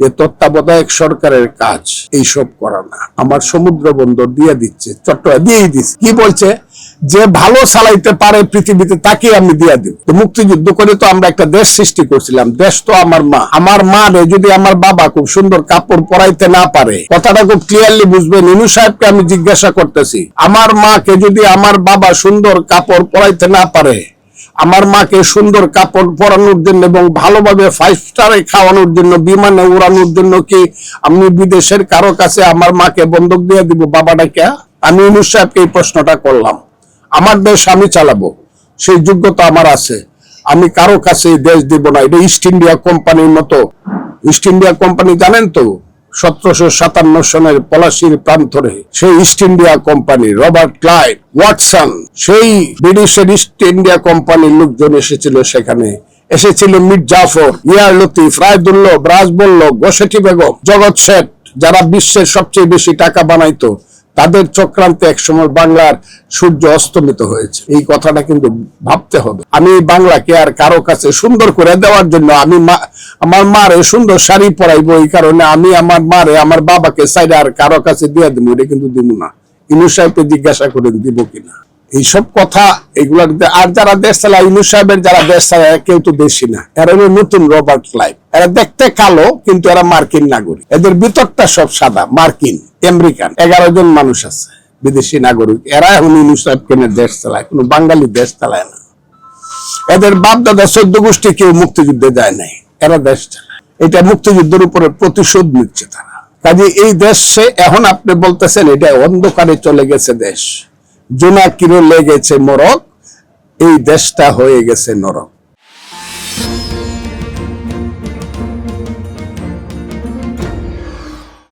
যে তত্ত্বাবধায়ক সরকারের কাজ, এইসব করা না। আমার সমুদ্র বন্দর দিয়ে দিচ্ছে, চট্টগ্রাম দিয়েই দিচ্ছে। কি বলছে? যে ভালো চালাইতে পারে পৃথিবীতে তাকে আমি দিয়ে দিব। মুক্তিযুদ্ধ করে তো আমরা একটা দেশ সৃষ্টি করছিলাম। দেশ তো আমার মা। আমার মা রে, যদি আমার বাবা খুব সুন্দর কাপড় পরাইতে না পারে, কথাটা খুব ক্লিয়ারলি বুঝবেন। ইনু সাহেবকে আমি জিজ্ঞাসা করতেছি, আমার মাকে যদি আমার বাবা সুন্দর কাপড় পরাইতে না পারে আমার মাকে সুন্দর কাপড় পরানোর জন্য এবং ভালোভাবে ফাইভ স্টারে খাওয়ানোর জন্য, বিমানে উড়ানোর জন্য কি আমি বিদেশের কারও কাছে আমার মাকে বন্ধক দিয়ে দিব? বাবাটাকে আমি ইনুস সাহেবকে এই প্রশ্নটা করলাম। আমার দেশ আমি চালাবো। সেই যোগ্যতা আমার আছে। আমি কারও কাছে দেশ দিব না। এটা ইস্ট ইন্ডিয়া কোম্পানির মতো। ইস্ট ইন্ডিয়া কোম্পানি জানেন তো? সতেরোশো সাতান্ন সনের পলাশির প্রান্তরে সেই East India Company Robert Clive Watson সেই ব্রিটিশের ইস্ট ইন্ডিয়া কোম্পানির লোকজন এসেছিল সেখানে। এসেছিল মির জাফর, ইয়ার লতিফ রায়দুল্লভ রাজবল্লভ গোসেটি বেগম, জগৎ শেঠ, যারা বিশ্বের সবচেয়ে বেশি টাকা বানাইতো। তাদের চক্রান্তে একসময় বাংলার সূর্য অস্তমিত হয়েছে। এই কথাটা কিন্তু ভাবতে হবে। আমি বাংলাকে আর কারও কাছে সুন্দর করে দেওয়ার জন্য আমি আমার মারে সুন্দর শাড়ি পরাইবো এই কারণে আমি আমার মারে, আমার বাবাকে সাইডে আর কারও কাছে দিয়ে দিব, এটা কিন্তু দিব না। ইনু সাহেবকে জিজ্ঞাসা করেন দিব কিনা। এইসব কথা এগুলা আর যারা দেশ চালায় ইনু সাহেবের যারা দেশ চালায় কেউ তো দেশি না। এরা হলো নতুন রবার্ট ক্লাইভ। এরা দেখতে কালো, কিন্তু এরা মার্কিন নাগরিক। এদের ভিতরটা সব সাদা, মার্কিন, আমেরিকান। এগারো জন মানুষ আছে, বিদেশি নাগরিক। এরা এখন ইনু সাহেব কেনে দেশ চালায়, কোনো বাঙালি দেশ চালায় না। এদের বাপ দাদা চোদ্দ গোষ্ঠী কেউ মুক্তিযুদ্ধে যায় নাই। এরা দেশ চালায়। এটা মুক্তিযুদ্ধের উপরে প্রতিশোধ নিচ্ছে তারা। কাজে এই দেশে এখন আপনি বলতেছেন, এটা অন্ধকারে চলে গেছে দেশ। জোনাকিরে লেগেছে মরক এই দেশটা হয়ে গেছে নরক।